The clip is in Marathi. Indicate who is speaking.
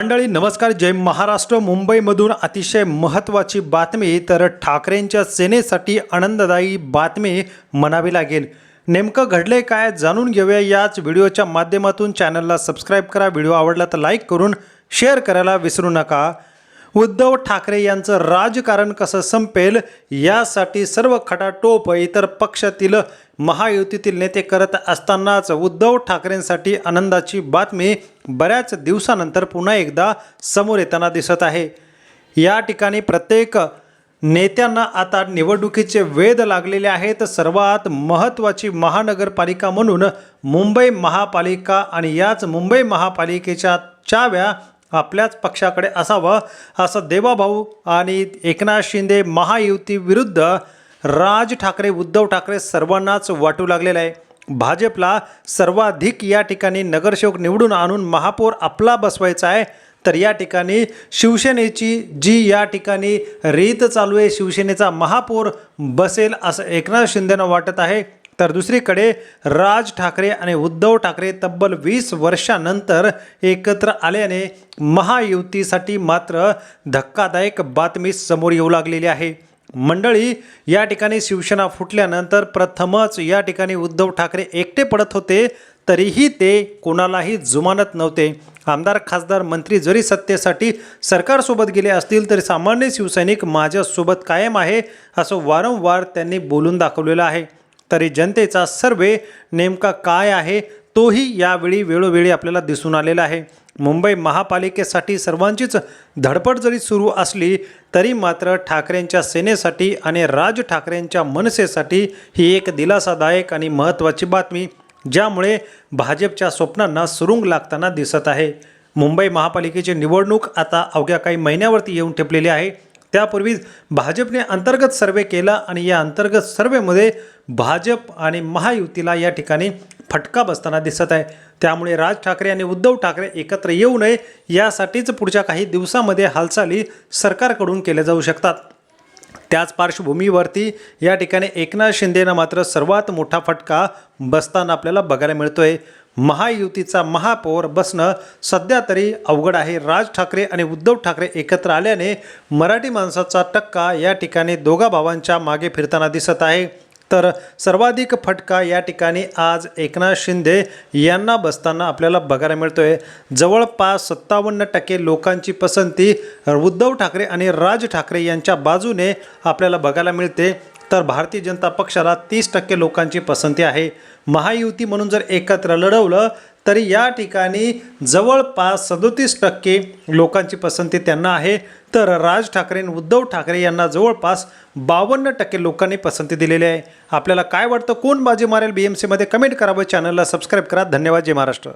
Speaker 1: मंडळी नमस्कार. जय महाराष्ट्र. मुंबईमधून अतिशय महत्त्वाची बातमी तर ठाकरेंच्या सेनेसाठी आनंददायी बातमी म्हणावी लागेल. नेमकं घडले काय जाणून घेऊया याच व्हिडिओच्या माध्यमातून. चॅनलला सबस्क्राईब करा. व्हिडिओ आवडला तर लाईक करून शेअर करायला विसरू नका. उद्धव ठाकरे यांचं राजकारण कसं संपेल यासाठी सर्व खटाटोप इतर पक्षातील महायुतीतील नेते करत असतानाच उद्धव ठाकरेंसाठी आनंदाची बातमी बऱ्याच दिवसानंतर पुन्हा एकदा समोर येताना दिसत आहे. या ठिकाणी प्रत्येक नेत्यांना आता निवडणुकीचे वेध लागलेले आहेत. सर्वात महत्त्वाची महानगरपालिका म्हणून मुंबई महापालिका आणि याच मुंबई महापालिकेच्या चाव्या आपल्याच पक्षाकडे असावं असं देवाभाऊ आणि एकनाथ शिंदे महायुती विरुद्ध राज ठाकरे उद्धव ठाकरे सर्वांनाच वाटू लागलेलं आहे. भाजपला सर्वाधिक या ठिकाणी नगरसेवक निवडून आणून महापौर आपला बसवायचा आहे तर या ठिकाणी शिवसेनेची जी या ठिकाणी रीत चालू आहे शिवसेनेचा महापौर बसेल असं एकनाथ शिंदेनं वाटत आहे. तर दुसरीकडे राज ठाकरे आणि उद्धव ठाकरे तब्बल वीस वर्षानंतर एकत्र आल्याने महायुतीसाठी मात्र धक्कादायक बातमी समोर येऊ लागलेली आहे. मंडळी या ठिकाणी शिवसेना फुटल्यानंतर प्रथमच या ठिकाणी उद्धव ठाकरे एकटे पडत होते तरीही ते कोणालाही जुमानत नव्हते. आमदार खासदार मंत्री जरी सत्तेसाठी सरकारसोबत गेले असतील तरी सामान्य शिवसैनिक माझ्यासोबत कायम आहे असं वारंवार त्यांनी बोलून दाखवलेलं आहे. तरी जनतेचा सर्वे नेमका काय आहे तोही यावेळी वेळोवेळी आपल्याला दिसून आलेला आहे. मुंबई महापालिकेसाठी सर्वांचीच धडपड जरी सुरू असली तरी मात्र ठाकरेंच्या सेनेसाठी आणि राज ठाकरेंच्या मनसेसाठी ही एक दिलासादायक आणि महत्त्वाची बातमी ज्यामुळे भाजपच्या स्वप्नांना सुरुंग लागताना दिसत आहे. मुंबई महापालिकेची निवडणूक आता अवघ्या काही महिन्यावरती येऊन ठेपलेली आहे. त्यापूर्वीच भाजपने अंतर्गत सर्वे केला आणि या अंतर्गत सर्वेमध्ये भाजप आणि महायुतीला या ठिकाणी फटका बसताना दिसत आहे. त्यामुळे राज ठाकरे आणि उद्धव ठाकरे एकत्र येऊ नये यासाठीच पुढच्या काही दिवसामध्ये हालचाली सरकारकडून केल्या जाऊ शकतात. त्याच पार्श्वभूमीवरती या ठिकाणी एकनाथ शिंदेनं मात्र सर्वात मोठा फटका बसताना आपल्याला बघायला मिळतोय. महायुतीचा महापौर बसणं सध्या तरी अवघड आहे. राज ठाकरे आणि उद्धव ठाकरे एकत्र आल्याने मराठी माणसाचा टक्का या ठिकाणी दोघा भावांच्या मागे फिरताना दिसत आहे. तर सर्वाधिक फटका या ठिकाणी आज एकनाथ शिंदे यांना बसताना आपल्याला बघायला मिळतो आहे जवळपास सत्तावन्न टक्के लोकांची पसंती उद्धव ठाकरे आणि राज ठाकरे यांच्या बाजूने आपल्याला बघायला मिळते. तर भारतीय जनता पक्षाला तीस टक्के लोकांची पसंती आहे. महायुती म्हणून जर एकत्र लढवलं तरी या ठिकाणी जवळपास सदोतीस टक्के लोकांची पसंती त्यांना आहे. तर राज ठाकरे उद्धव ठाकरे यांना जवळपास बावन्न टक्के लोकांनी पसंती दिलेली आहे. आपल्याला काय वाटतं? कोण बाजी मारेल? बी एम सीमध्ये कमेंट करावं चॅनलला सबस्क्राईब करा. धन्यवाद. जय महाराष्ट्र.